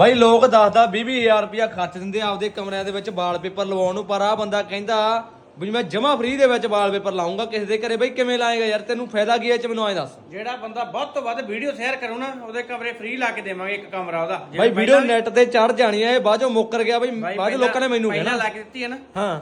ਬਾਈ ਲੋਕ ਦੱਸਦਾ 20000 ਰੁਪਇਆ ਖਰਚ ਦਿੰਦੇ ਆ ਆਪਦੇ ਕਮਰਿਆਂ ਦੇ ਵਿੱਚ ਵਾਲਪੇਪਰ ਲਵਾਉਣ ਨੂੰ ਪਰ ਆ ਬੰਦਾ ਕਹਿੰਦਾ ਵੀ ਮੈਂ ਜਮਾ ਫ੍ਰੀ ਦੇ ਵਿੱਚ ਵਾਲਪੇਪਰ ਲਾਉਂਗਾ ਕਿਸੇ ਦੇ ਘਰੇ। ਬਾਈ ਕਿਵੇਂ ਲਾਏਗਾ ਯਾਰ? ਤੈਨੂੰ ਫਾਇਦਾ ਕੀ ਹੈ ਚ ਮੈਨੂੰ ਐ ਦੱਸ। ਜਿਹੜਾ ਬੰਦਾ ਵੱਧ ਤੋਂ ਵੱਧ ਵੀਡੀਓ ਸ਼ੇਅਰ ਕਰੂ ਨਾ ਉਹਦੇ ਕਮਰੇ ਫ੍ਰੀ ਲਾ ਕੇ ਦੇਵਾਂਗੇ ਇੱਕ ਕਮਰਾ ਉਹਦਾ। ਬਾਈ ਵੀਡੀਓ ਨੈਟ ਤੇ ਚੜ ਜਾਣੀ ਹੈ ਇਹ ਬਾਅਦੋਂ ਮੁੱਕਰ ਗਿਆ ਬਾਈ। ਬਾਈ ਬਾਅਦ 'ਚੋਂ ਲੋਕਾਂ ਨੇ ਮੈਨੂੰ ਪਹਿਲਾਂ ਕਹਿਣਾ। ਲਾ ਕੇ ਦਿੱਤੀ ਹੈ ਨਾ। ਹਾਂ।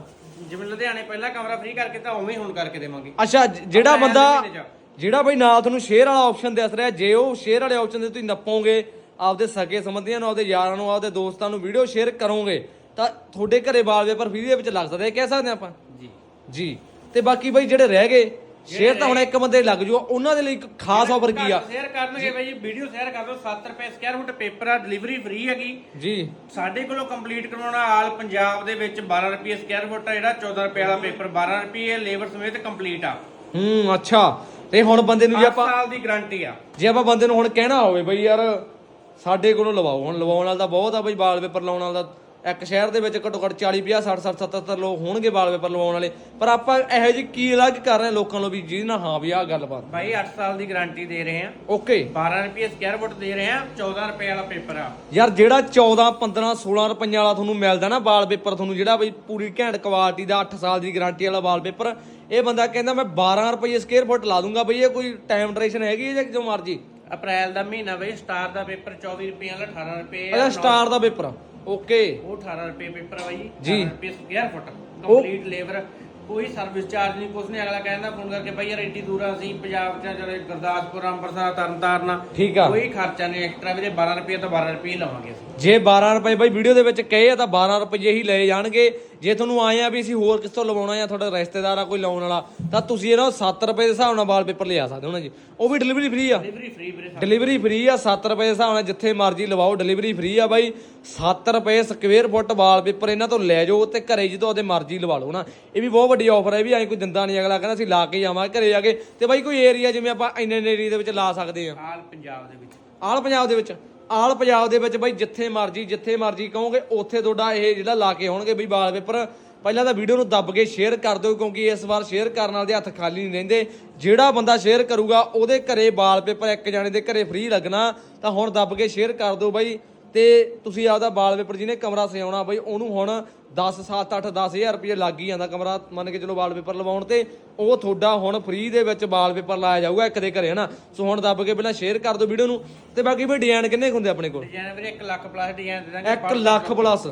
ਜਿਵੇਂ ਲੁਧਿਆਣੇ ਪਹਿਲਾਂ ਕਮਰਾ ਫ੍ਰੀ ਕਰਕੇ ਤਾਂ ਉਵੇਂ ਹੀ ਹੁਣ ਕਰਕੇ ਦੇਵਾਂਗੇ। ਅੱਛਾ ਜ- ਜਿਹੜਾ ਬੰਦਾ ਦੇ ਮਹੀਨੇ 'ਚ। ਜਿਹੜਾ ਬਈ ਨਾਲ ਤੁਹਾਨੂੰ ਸ਼ੇਅਰ ਵਾਲਾ ਆਪਸ਼ਨ ਦਿਸ ਰਿਹਾ ਜੇ ਉਹ ਸ਼ੇਅਰ ਵਾਲੇ ਆਪਸ਼ਨ ਦੇ ਤੁਸੀਂ ਨੱਪੋਗੇ ਆਪਦੇ ਸਕੇ ਸੰਬੰਧੀਆਂ ਨੂੰ ਆਪਦੇ ਯਾਰਾਂ ਨੂੰ ਆਪਦੇ ਦੋਸਤਾਂ ਨੂੰ ਵੀਡੀਓ ਸ਼ੇਅਰ ਕਰੋਗੇ ਤਾਂ ਤੁਹਾਡੇ ਘਰੇ ਵਾਲਪੇਪਰ ਫ੍ਰੀ ਦੇ ਵਿੱਚ ਲੱਗ ਸਕਦੇ ਆ ਕਹਿ ਸਕਦੇ ਆਪਾਂ? ਜੀ। ਜੀ। ਤੇ ਬਾਕੀ ਬਈ ਜਿਹੜੇ ਰਹਿ ਗਏ ਸ਼ੇਅਰ ਤਾਂ ਹੁਣ ਇੱਕ ਬੰਦੇ ਲੱਗ ਜੂਗਾ ਉਹਨਾਂ ਦੇ ਲਈ ਇੱਕ ਖਾਸ ਆਫਰ ਕੀ ਆ? ਸ਼ੇਅਰ ਕਰਨਗੇ ਬਾਈ ਵੀਡੀਓ ਸ਼ੇਅਰ ਕਰ ਦਿਓ 7 ਰੁਪਏ ਸਕੁਅਰ ਫੁੱਟ ਪੇਪਰ ਆ ਡਿਲੀਵਰੀ ਫ੍ਰੀ ਹੈਗੀ। ਜੀ। ਸਾਡੇ ਕੋਲੋਂ ਕੰਪਲੀਟ ਕਰਵਾਉਣਾ ਆਲ ਪੰਜਾਬ ਦੇ ਵਿੱਚ 12 ਰੁਪਏ ਸਕੁਅਰ ਫੁੱਟ ਆ ਜਿਹੜਾ 14 ਰੁਪਏ ਵਾਲਾ ਪੇਪਰ 12 ਰੁਪਏ ਲੇਬਰ ਸਮੇਤ ਕੰਪਲੀਟ ਆ। ਹੂੰ ਅੱਛਾ। ਤੇ ਹੁਣ ਬੰਦੇ ਨੂੰ ਜੇ 8 ਆਪਾਂ ਸਾਲ ਦੀ ਗਾਰੰਟੀ ਆ। ਜੇ ਆਪਾਂ ਬੰਦੇ ਨੂੰ ਹੁਣ ਕਹਿਣਾ ਹੋਵੇ ਬਈ ਯਾਰ ਸਾਡੇ ਕੋਲੋਂ ਲਵਾਓ। ਹੁਣ ਲਵਾਉਣ ਵਾਲਾ ਤਾਂ ਬਹੁਤ ਆ ਬਈ ਵਾਲਪੇਪਰ ਲਾਉਣ ਵਾਲਾ ਇੱਕ ਸ਼ਹਿਰ ਦੇ ਵਿੱਚ ਘੱਟੋ ਘੱਟ 40 50 60 60 77 ਲੋਕ ਹੋਣਗੇ ਵਾਲਪੇਪਰ ਲਵਾਉਣ ਵਾਲੇ। ਪਰ ਆਪਾਂ ਇਹੋ ਜਿਹੀ ਕੀ ਅਲੱਗ ਕਰ ਰਹੇ ਲੋਕਾਂ ਨੂੰ ਵੀ ਜੀ ਨਾ ਹਾਂ ਵੀ ਆਹ ਗੱਲਬਾਤ ਬਾਈ 8 ਸਾਲ ਦੀ ਗਾਰੰਟੀ ਦੇ ਰਹੇ ਆ ਓਕੇ। 12 ਰੁਪਏ ਸਕੁਅਰ ਫੁੱਟ ਦੇ ਰਹੇ ਆ 14 ਰੁਪਏ ਵਾਲਾ ਪੇਪਰ ਆ। ਯਾਰ ਜਿਹੜਾ 14 15 16 ਰੁਪਈਆਂ ਵਾਲਾ ਤੁਹਾਨੂੰ ਮਿਲਦਾ ਨਾ ਵਾਲਪੇਪਰ ਤੁਹਾਨੂੰ ਜਿਹੜਾ ਬਈ ਪੂਰੀ ਘੈਂਟ ਕੁਆਲਿਟੀ ਦਾ 8 ਸਾਲ ਦੀ ਗਾਰੰਟੀ ਵਾਲਾ ਵਾਲਪੇਪਰ ਇਹ ਬੰਦਾ ਕਹਿੰਦਾ ਮੈਂ 12 ਰੁਪਏ ਸਕੁਅਰ ਫੁੱਟ ਲਾ ਦੂੰਗਾ ਬਈ ਇਹ ਕੋਈ ਟਾਈਮ ਡਿਊਰੇਸ਼ਨ ਹੈਗੀ ਹੈ ਜਾਂ ਜੋ ਮਰਜ਼ੀ? ਅਪ੍ਰੈਲ ਦਾ ਮਹੀਨਾ ਬਈ ਸਟਾਰ ਦਾ ਪੇਪਰ 24 ਰੁਪਏ ਵਾਲਾ 18 ਰੁਪਏ ਇਹਦਾ ਸਟਾਰ ਦਾ ਪੇਪਰ ਓਕੇ। ਉਹ 18 ਰੁਪਏ ਪੇਪਰ ਆ ਬਾਈ ਜੀ। 18 ਰੁਪਏ ਸਕੁਅਰ ਫੁੱਟ ਕੰਪਲੀਟ ਲੇਬਰ ਕੋਈ ਸਰਵਿਸ ਚਾਰਜ ਨਹੀਂ ਕੁਛ ਨਹੀਂ। ਅਗਲਾ ਕਹਿੰਦਾ ਫੋਨ ਕਰਕੇ ਬਾਈ ਯਾਰ ਐਡੀ ਦੂਰ ਆ ਅਸੀਂ ਪੰਜਾਬ ਚ ਜਿਹੜੇ ਗੁਰਦਾਸਪੁਰ ਅੰਮ੍ਰਿਤਸਰ ਤਰਨਤਾਰਨ ਠੀਕ ਆ। ਕੋਈ ਖਰਚਾ ਨਹੀਂ ਐਕਸਟਰਾ ਵੀਰੇ 12 ਰੁਪਏ ਤਾਂ 12 ਰੁਪਏ ਹੀ ਲਵਾਂਗੇ ਅਸੀਂ। ਜੇ 12 ਰੁਪਏ ਬਾਈ ਵੀਡੀਓ ਦੇ ਵਿੱਚ ਕਹੇ ਆ ਤਾਂ 12 ਰੁਪਏ ਹੀ ਲਏ ਜਾਣਗੇ। ਜੇ ਤੁਹਾਨੂੰ ਆਏ ਆ ਵੀ ਅਸੀਂ ਹੋਰ ਕਿਸ ਤੋਂ ਲਵਾਉਣਾ ਜਾਂ ਤੁਹਾਡਾ ਰਿਸ਼ਤੇਦਾਰ ਆ ਕੋਈ ਲਾਉਣ ਵਾਲਾ ਤਾਂ ਤੁਸੀਂ ਇਹਨਾਂ 7 ਰੁਪਏ ਦੇ ਹਿਸਾਬ ਨਾਲ ਵਾਲਪੇਪਰ ਲਿਆ ਸਕਦੇ ਹੋ ਨਾ ਜੀ। ਉਹ ਵੀ ਡਿਲੀਵਰੀ ਫ੍ਰੀ ਆ। ਡਿਲੀਵਰੀ ਫ੍ਰੀ ਵੀਰੇ ਡਿਲੀਵਰੀ ਫ੍ਰੀ ਆ 7 ਰੁਪਏ ਦੇ ਹਿਸਾਬ ਨਾਲ ਜਿੱਥੇ ਮਰਜ਼ੀ ਲਵਾਓ ਡਿਲੀਵਰੀ ਫ੍ਰੀ ਆ ਬਾਈ। 7 ਰੁਪਏ ਸਕੁਅਰ ਫੁੱਟ ਵਾਲਪੇਪਰ ਇਹਨਾਂ ਤੋਂ ਲੈ ਜਾਓ ਤੇ ਘਰੇ ਜਦੋਂ ਉਹਦੇ ਮਰਜ਼ੀ ਲਵਾ ਲਓ ਨਾ। ਇਹ ਵੀ ਬਹੁਤ ਵੱਡੀ ਆਫਰ ਹੈ ਵੀ ਐਂ ਕੋਈ ਦਿੰਦਾ ਨਹੀਂ ਅਗਲਾ ਕਹਿੰਦਾ ਅਸੀਂ ਲਾ ਕੇ ਜਾਵਾਂਗੇ ਘਰੇ ਜਾ ਕੇ। ਤੇ ਬਾਈ ਕੋਈ ਏਰੀਆ ਜਿਵੇਂ ਆਪਾਂ ਇੰਨੇ ਏਰੀਆ ਦੇ ਵਿੱਚ ਲਾ ਸਕਦੇ ਆ। ਆਲ ਪੰਜਾਬ ਦੇ ਵਿੱਚ। ਆਲ ਪੰਜਾਬ ਦੇ ਵਿੱਚ? ਆਲ ਪੰਜਾਬ ਦੇ ਵਿੱਚ ਬਾਈ ਜਿੱਥੇ ਮਰਜ਼ੀ ਜਿੱਥੇ ਮਰਜ਼ੀ ਕਹੋਗੇ, ਉੱਥੇ ਤੁਹਾਡਾ ਇਹ ਜਿਹੜਾ ਲਾ ਕੇ ਹੋਣਗੇ ਬਈ ਵਾਲ ਪੇਪਰ। ਪਹਿਲਾਂ ਤਾਂ ਵੀਡੀਓ ਨੂੰ ਦੱਬ ਕੇ ਸ਼ੇਅਰ ਕਰ ਦਿਓ, ਕਿਉਂਕਿ ਇਸ ਵਾਰ ਸ਼ੇਅਰ ਕਰਨ ਵਾਲੇ ਦੇ ਹੱਥ ਖਾਲੀ ਨਹੀਂ ਰਹਿੰਦੇ। ਜਿਹੜਾ ਬੰਦਾ ਸ਼ੇਅਰ ਕਰੂਗਾ, ਉਹਦੇ ਘਰੇ ਵਾਲਪੇਪਰ ਇੱਕ ਜਾਣੇ ਦੇ ਘਰੇ ਫ੍ਰੀ ਲੱਗਣਾ, ਤਾਂ ਹੁਣ ਦੱਬ ਕੇ ਸ਼ੇਅਰ ਕਰ ਦਿਓ ਬਾਈ। ਤੇ ਤੁਸੀਂ ਆਪਦਾ ਵਾਲਪੇਪਰ ਜਿਹਨੇ ਕਮਰਾ ਸਜਾਉਣਾ ਬਾਈ ਉਹਨੂੰ ਹੁਣ 10 7 8 10000 ਰੁਪਏ ਲੱਗ ਹੀ ਜਾਂਦਾ ਕਮਰਾ ਮੰਨ ਕੇ ਚਲੋ ਵਾਲਪੇਪਰ ਲਵਾਉਣ ਤੇ। ਉਹ ਤੁਹਾਡਾ ਹੁਣ ਫ੍ਰੀ ਦੇ ਵਿੱਚ ਵਾਲਪੇਪਰ ਲਾਇਆ ਜਾਊਗਾ ਇੱਕ ਦੇ ਘਰੇ ਹਨਾ? ਸੋ ਹੁਣ ਦੱਬ ਕੇ ਪਹਿਲਾਂ ਸ਼ੇਅਰ ਕਰ ਦਿਓ ਵੀਡੀਓ ਨੂੰ। ਤੇ ਬਾਕੀ ਵੀ ਡਿਜ਼ਾਈਨ ਕਿੰਨੇ ਕੁ ਹੁੰਦੇ ਆਪਣੇ ਕੋਲ? ਡਿਜ਼ਾਈਨ ਵੀਰੇ 1 ਲੱਖ ਪਲੱਸ ਡਿਜ਼ਾਈਨ ਦੇ ਦਾਂਗੇ 1 ਲੱਖ ਪਲੱਸ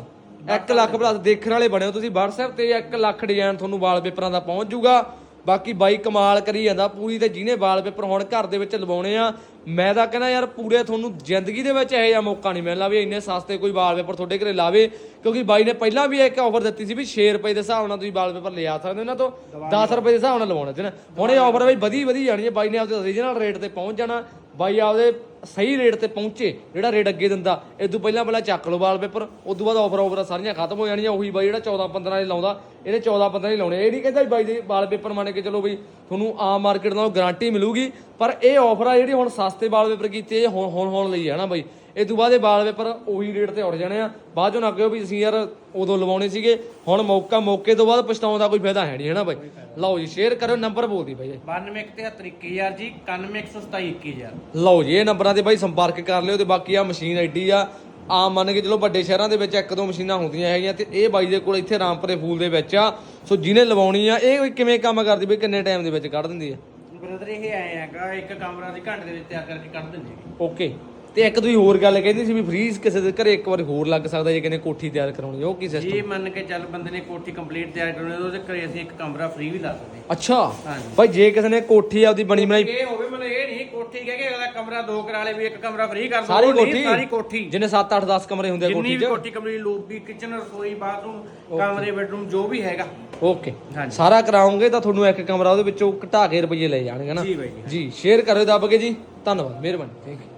1 ਲੱਖ ਪਲੱਸ ਦੇਖਣ ਵਾਲੇ ਬਣੇ ਹੋ ਤੁਸੀਂ WhatsApp ਤੇ 1 ਲੱਖ ਡਿਜ਼ਾਈਨ ਤੁਹਾਨੂੰ ਵਾਲਪੇਪਰਾਂ ਦਾ ਪਹੁੰਚ ਜਾਊਗਾ। ਬਾਕੀ ਬਾਈ ਕਮਾਲ ਕਰੀ ਜਾਂਦਾ ਪੂਰੀ ਤੇ ਜਿਹਨੇ ਵਾਲਪੇਪਰ ਹੁਣ ਘਰ ਦੇ ਵਿੱਚ ਲਵਾਉਣੇ ਆ। ਮੈਂ ਤਾਂ ਕਹਿੰਦਾ ਯਾਰ ਪੂਰੇ ਤੁਹਾਨੂੰ ਜ਼ਿੰਦਗੀ ਦੇ ਵਿੱਚ ਇਹੋ ਜਿਹਾ ਮੌਕਾ ਨਹੀਂ ਮਿਲਣਾ ਵੀ ਇੰਨੇ ਸਸਤੇ ਕੋਈ ਵਾਲਪੇਪਰ ਤੁਹਾਡੇ ਘਰੇ ਲਾਵੇ। ਕਿਉਂਕਿ ਬਾਈ ਨੇ ਪਹਿਲਾਂ ਵੀ ਇੱਕ ਆਫਰ ਦਿੱਤੀ ਸੀ ਵੀ 6 ਰੁਪਏ ਦੇ ਹਿਸਾਬ ਨਾਲ ਤੁਸੀਂ ਵਾਲਪੇਪਰ ਲਿਆ ਸਕਦੇ ਹੋ ਇਹਨਾਂ ਤੋਂ 10 ਰੁਪਏ ਦੇ ਹਿਸਾਬ ਨਾਲ ਲਵਾਉਣਾ ਸੀ ਨਾ? ਹੁਣ ਇਹ ਆਫਰ ਬਈ ਵਧੀ ਵਧੀ ਜਾਣੀ ਹੈ ਬਾਈ ਨੇ ਆਪਦੇ ਓਰੀਜਨਲ ਰੇਟ ਤੇ ਪਹੁੰਚ ਜਾਣਾ। ਬਾਈ ਆਪਦੇ ਸਹੀ ਰੇਟ ਤੇ ਪਹੁੰਚੇ, ਜਿਹੜਾ ਰੇਟ ਅੱਗੇ ਦਿੰਦਾ ਇਹ ਤੋਂ ਪਹਿਲਾਂ ਪਹਿਲਾਂ ਚੱਕ ਲਓ ਵਾਲਪੇਪਰ ਉਸ ਤੋਂ ਬਾਅਦ ਆਫਰ ਆਫਰ ਸਾਰੀਆਂ ਖਤਮ ਹੋ ਜਾਣੀਆਂ, ਉਹੀ ਬਾਈ ਜਿਹੜਾ 14 15 ਦੇ ਲਾਉਂਦਾ, ਇਹਨੇ 14 15 ਹੀ ਲਾਉਣੇ। ਇਹ ਨਹੀਂ ਕਹਿੰਦਾ ਵੀ ਬਾਈ ਦੇ ਵਾਲਪੇਪਰ ਮੰਨ ਕੇ ਚਲੋ ਬਈ ਤੁਹਾਨੂੰ ਆਮ ਮਾਰਕੀਟ ਨਾਲੋਂ ਗਾਰੰਟੀ ਮਿਲੂਗੀ, ਪਰ ਇਹ ਆਫਰ ਆ ਜਿਹੜੀ ਹੁਣ ਸਸਤੇ ਵਾਲਪੇਪਰ ਕੀਤੇ, ਇਹ ਹੁਣ ਹੁਣ ਹੁਣ ਲਈ ਹੈ ਨਾ ਬਾਈ। ਇਹ ਤੋਂ ਬਾਅਦ ਇਹ ਵਾਲਪੇਪਰ ਉਹੀ ਰੇਟ ਤੇ ਉੱਡ ਜਾਣੇ ਆ। ਬਾਅਦ ਚੋਂ ਨਾ ਕਿਹੋ ਵੀ ਅਸੀਂ ਯਾਰ ਉਦੋਂ ਲਵਾਉਣੇ ਸੀਗੇ। ਹੁਣ ਮੌਕਾ ਮੌਕੇ ਤੋਂ ਬਾਅਦ ਪਛਤਾਉਣ ਦਾ ਕੋਈ ਫਾਇਦਾ ਹੈ ਨਹੀਂ ਹੈ ਨਾ ਬਾਈ? ਲਓ ਜੀ ਸ਼ੇਅਰ ਕਰੋ ਨੰਬਰ ਬੋਲ ਦੀ ਬਾਈ 9273 ਜੀ 9127 ਲਓ ਜੀ ਇਹ ਨੰਬਰਾਂ ਤੇ ਬਾਈ ਸੰਪਰਕ ਕਰ ਲਿਓ ਤੇ ਬਾਕੀ ਆ ਮਸ਼ੀਨ ਐਡੀ ਆ। ਆ ਮੰਨ ਕੇ ਚਲੋ ਵੱਡੇ ਸ਼ਹਿਰਾਂ ਦੇ ਵਿੱਚ ਇੱਕ ਦੋ ਮਸ਼ੀਨਾਂ ਹੁੰਦੀਆਂ ਹੈਗੀਆਂ ਤੇ ਇਹ ਬਾਈ ਦੇ ਕੋਲ ਇੱਥੇ ਰਾਮਪੁਰੇ ਫੂਲ ਦੇ ਵਿੱਚ ਆ। ਸੋ ਜਿਹਨੇ ਲਵਾਉਣੀ ਆ ਇਹ ਕਿਵੇਂ ਕੰਮ ਕਰਦੀ ਬਈ ਕਿੰਨੇ ਟਾਈਮ ਦੇ ਵਿੱਚ ਕੱਢ ਦਿੰਦੀ ਆ? ਬ੍ਰਦਰ ਇਹ ਆਏ ਹੈਗਾ ਇੱਕ ਕਮਰਾ ਦੀ ਘੰਟੇ ਦੇ ਵਿੱਚ ਤਿਆਰ ਕਰਕੇ ਕੱਢ ਦਿੰਦੇ। ਓਕੇ ਤੇ ਇੱਕ ਤੁਸੀਂ ਹੋਰ ਗੱਲ ਕਹਿੰਦੀ ਸੀ ਵੀ ਫ੍ਰੀਜ਼ ਕਿਸੇ ਦੇ ਘਰੇ ਇੱਕ ਵਾਰ ਹੋਰ ਲੱਗ ਸਕਦਾ ਜੇ ਕਿਨੇ ਕੋਠੀ ਤਿਆਰ ਕਰਾਉਣੀ ਉਹ ਕੀ ਸਿਸਟਮ ਜੇ ਮੰਨ ਕੇ ਚੱਲ ਬੰਦੇ ਨੇ ਕੋਠੀ ਕੰਪਲੀਟ ਤਿਆਰ ਕਰਨੀ ਹੈ, ਉਹਦੇ ਘਰੇ ਅਸੀਂ ਇੱਕ ਕਮਰਾ ਫ੍ਰੀ ਵੀ ਲਾ ਸਕਦੇ ਅੱਛਾ। ਹਾਂਜੀ। ਬਾਈ ਜੇ ਕਿਸੇ ਨੇ ਕੋਠੀ ਆਪਦੀ ਬਣੀ ਬਣਾਈ ਇਹ ਹੋਵੇ ਮਤਲਬ ਇਹ ਨਹੀਂ ਕੋਠੀ ਕਹਿ ਕੇ ਅਗਲਾ ਕਮਰਾ ਦੋ ਕਰਾ ਲੇ ਵੀ ਇੱਕ ਕਮਰਾ ਫ੍ਰੀ ਕਰ ਦੋ ਸਾਰੀ ਕੋਠੀ? ਸਾਰੀ ਕੋਠੀ। ਜਿਹਨੇ 7 8 10 ਕਮਰੇ ਹੁੰਦੇ ਆ ਜਿੰਨੀ ਕੋਠੀ ਵੀ 'ਚ? ਕੋਠੀ ਕੰਪਲੀਟ ਲੋਬੀ ਕਿਚਨ ਰਸੋਈ ਬਾਥਰੂਮ ਕਮਰੇ ਬੈਡਰੂਮ ਜੋ ਵੀ ਹੈਗਾ। ਓਕੇ। ਸਾਰਾ ਕਰਾਉਂਗੇ ਤਾਂ ਤੁਹਾਨੂੰ ਇੱਕ ਕਮਰਾ ਉਹਦੇ ਵਿੱਚੋਂ ਘਟਾ ਕੇ ਰੁਪਏ ਲੈ ਜਾਣਗੇ ਨਾ? ਜੀ ਬਾਈ ਜੀ। ਜੀ ਸ਼ੇਅਰ ਕਰਿਓ ਦੱਬ ਕੇ ਜੀ। ਧੰਨਵਾਦ ਮਿਹਰਬਾਨੀ। Thank you